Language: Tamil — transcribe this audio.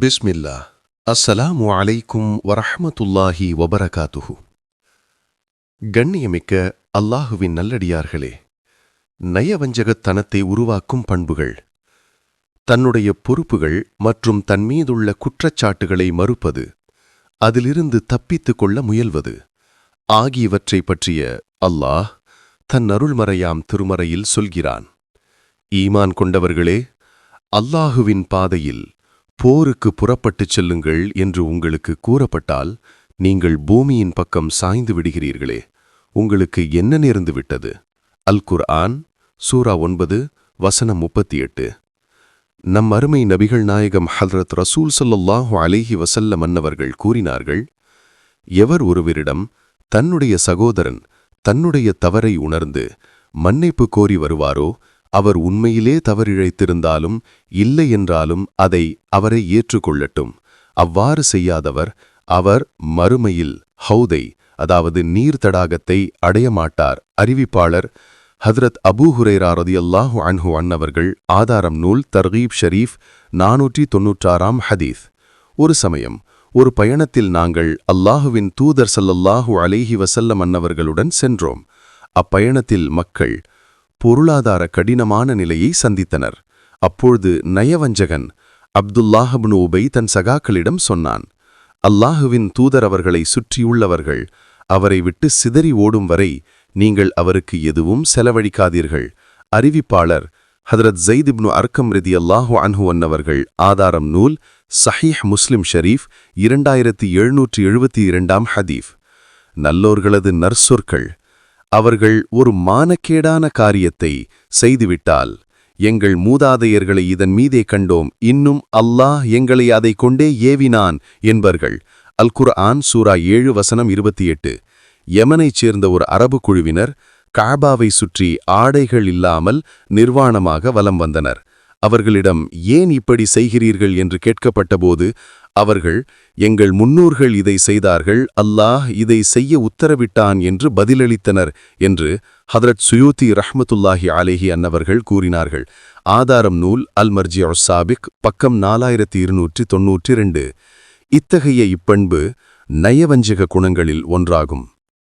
பிஸ்மில்லா. அஸ்ஸலாமு அலைக்கும் வரஹமத்துல்லாஹி வபரகாத்துஹு. கண்ணியமிக்க அல்லாஹுவின் நல்லடியார்களே நயவஞ்சகத்தனத்தை உருவாக்கும் பண்புகள் தன்னுடைய பொறுப்புகள் மற்றும் தன் மீதுள்ள குற்றச்சாட்டுகளை மறுப்பது அதிலிருந்து தப்பித்துக் கொள்ள முயல்வது ஆகியவற்றை பற்றிய அல்லாஹ் தன் அருள்மறையாம் திருமறையில் சொல்கிறான். ஈமான் கொண்டவர்களே அல்லாஹுவின் பாதையில் போருக்கு புறப்பட்டுச் செல்லுங்கள் என்று உங்களுக்கு கூறப்பட்டால் நீங்கள் பூமியின் பக்கம் சாய்ந்து விடுகிறீர்களே உங்களுக்கு என்ன நேர்ந்து விட்டது? அல் குர் ஆன் சூரா ஒன்பது வசனம் முப்பத்தி எட்டு நம் அருமை நபிகள் நாயகம் ஹல்ரத் ரசூல் ஸல்லல்லாஹு அலேஹி வசல்ல மன்னவர்கள் கூறினார்கள் எவர் ஒருவரிடம் தன்னுடைய சகோதரன் தன்னுடைய தவறை உணர்ந்து மன்னிப்பு கோரி வருவாரோ அவர் உண்மையிலே தவறிழைத்திருந்தாலும் இல்லை என்றாலும் அதை அவரை ஏற்றுக்கொள்ளட்டும். அவ்வாறு செய்யாதவர் அவர் மறுமையில் ஹவுதை அதாவது நீர் தடாகத்தை அடையமாட்டார். அறிவிப்பாளர் ஹதரத் அபூ ஹுரேரா ரதியல்லாஹு அன்ஹு அன்னவர்கள் ஆதாரம் நூல் தர்கீப் ஷரீஃப் நானூற்றி தொன்னூற்றாறாம் ஹதீஸ். ஒரு சமயம் ஒரு பயணத்தில் நாங்கள் அல்லாஹுவின் தூதர் சல்லல்லாஹு அலேஹி வசல்லம் அன்னவர்களுடன் சென்றோம். அப்பயணத்தில் மக்கள் பொருளாதார கடினமான நிலையை சந்தித்தனர். அப்பொழுது நயவஞ்சகன் அப்துல்லாஹப்னு உபை தன் சகாக்களிடம் சொன்னான் அல்லாஹுவின் தூதர் அவர்களை சுற்றியுள்ளவர்கள் அவரை விட்டு சிதறி ஓடும் வரை நீங்கள் அவருக்கு எதுவும் செலவழிக்காதீர்கள். அறிவிப்பாளர் ஹதரத் ஜெய்திப்னு அர்க்கம் ரிதி அல்லாஹு அன்ஹு அன்னவர்கள் ஆதாரம் நூல் சஹீஹ் முஸ்லிம் ஷரீஃப் இரண்டாயிரத்தி எழுநூற்றி எழுபத்தி இரண்டாம் ஹதீஃப். நல்லோர்களது நற்சொற்கள் அவர்கள் ஒரு மானக்கேடான காரியத்தை செய்துவிட்டால் எங்கள் மூதாதையர்களை இதன் மீதே கண்டோம் இன்னும் அல்லாஹ் எங்களை அதை கொண்டே ஏவினான் என்பர்கள். அல் குர்ஆன் சூரா ஏழு வசனம் இருபத்தி எட்டு யமனைச் சேர்ந்த ஒரு அரபு குழுவினர் காபாவை சுற்றி ஆடைகள் இல்லாமல் நிர்வாணமாக வலம் வந்தனர். அவர்களிடம் ஏன் இப்படி செய்கிறீர்கள் என்று கேட்கப்பட்டபோது அவர்கள் எங்கள் முன்னோர்கள் இதை செய்தார்கள் அல்லாஹ் இதை செய்ய உத்தரவிட்டான் என்று பதிலளித்தனர் என்று ஹதரத் சுயூத்தி ரஹ்மத்துல்லாஹி அலேஹி அன்னவர்கள் கூறினார்கள். ஆதாரம் நூல் அல் மர்ஜி சாபிக் பக்கம் நாலாயிரத்தி இருநூற்றி தொன்னூற்றி ரெண்டு. இத்தகைய இப்பண்பு நயவஞ்சக குணங்களில் ஒன்றாகும்.